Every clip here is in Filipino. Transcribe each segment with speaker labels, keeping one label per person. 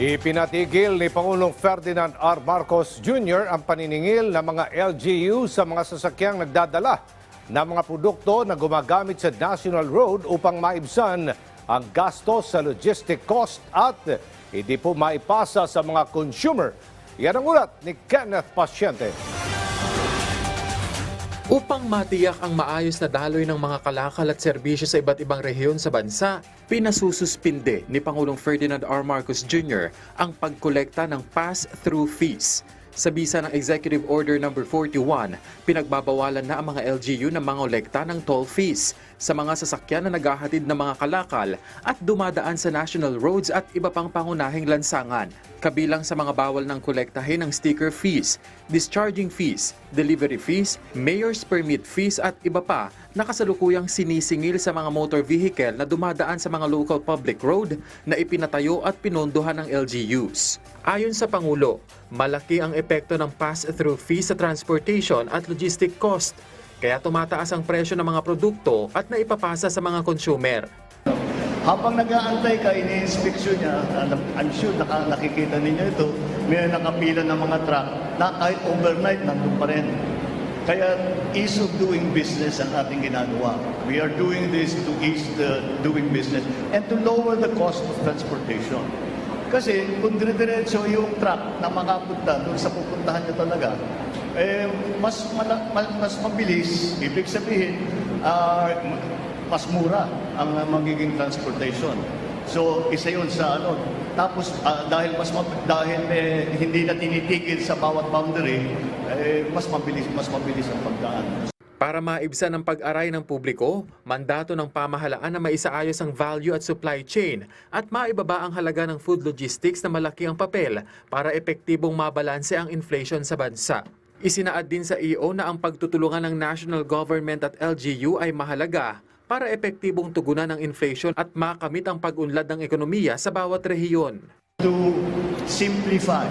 Speaker 1: Ipinatigil ni Pangulong Ferdinand R. Marcos Jr. ang paniningil ng mga LGU sa mga sasakyang nagdadala ng mga produkto na gumagamit sa National Road upang maibsan ang gastos sa logistic cost at hindi po maipasa sa mga consumer. Yan ang ulat ni Kenneth Pasyente.
Speaker 2: Upang matiyak ang maayos na daloy ng mga kalakal at serbisyo sa iba't ibang rehiyon sa bansa, pinasususpinde ni Pangulong Ferdinand R. Marcos Jr. ang pagkolekta ng pass-through fees. Sa bisa ng Executive Order No. 41, pinagbabawalan na ang mga LGU na mangolekta ng toll fees sa mga sasakyan na naghahatid ng mga kalakal at dumadaan sa national roads at iba pang pangunahing lansangan. Kabilang sa mga bawal ng kolektahin ng sticker fees, discharging fees, delivery fees, mayor's permit fees at iba pa na kasalukuyang sinisingil sa mga motor vehicle na dumadaan sa mga local public road na ipinatayo at pinondohan ng LGUs. Ayon sa Pangulo, malaki ang epekto ng pass-through fees sa transportation at logistic cost, kaya tumataas ang presyo ng mga produkto at naipapasa sa mga consumer.
Speaker 3: Habang nag-aantay ka, ini-inspection niya, alam- I'm sure naka, nakikita ninyo ito, may nakapila ng mga truck na kahit overnight nandun pa rin. Kaya ease of doing business ang ating ginagawa. We are doing this to ease the doing business and to lower the cost of transportation. Kasi kung dire-diretso yung truck na makapunta doon sa pupuntahan niya talaga, eh, mas, mala- ma- mas mabilis, ibig sabihin, ah, mas mura ang uh, magiging transportation. So, isa yun sa ano. Tapos, ah, dahil mas mab- dahil eh, hindi na tinitigil sa bawat boundary, eh, mas mabilis mas mabilis ang pagdaan.
Speaker 2: Para maibsan ang pag-aray ng publiko, mandato ng pamahalaan na maisaayos ang value at supply chain at maibaba ang halaga ng food logistics na malaki ang papel para epektibong mabalanse ang inflation sa bansa. Isinaad din sa EO na ang pagtutulungan ng national government at LGU ay mahalaga para epektibong tugunan ang inflation at makamit ang pag-unlad ng ekonomiya sa bawat rehiyon.
Speaker 3: To simplify,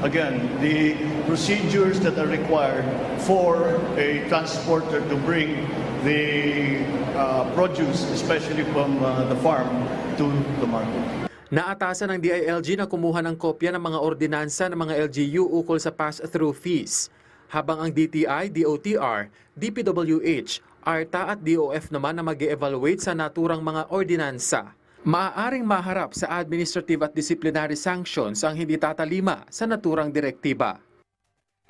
Speaker 3: again, the procedures that are required for a transporter to bring the uh, produce, especially from uh, the farm, to the market.
Speaker 2: Naatasan ng DILG na kumuha ng kopya ng mga ordinansa ng mga LGU ukol sa pass-through fees. Habang ang DTI, DOTR, DPWH, ARTA at DOF naman na mag evaluate sa naturang mga ordinansa. Maaaring maharap sa administrative at disciplinary sanctions ang hindi tatalima sa naturang direktiba.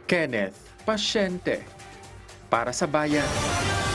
Speaker 2: Kenneth Pasyente para sa Bayan.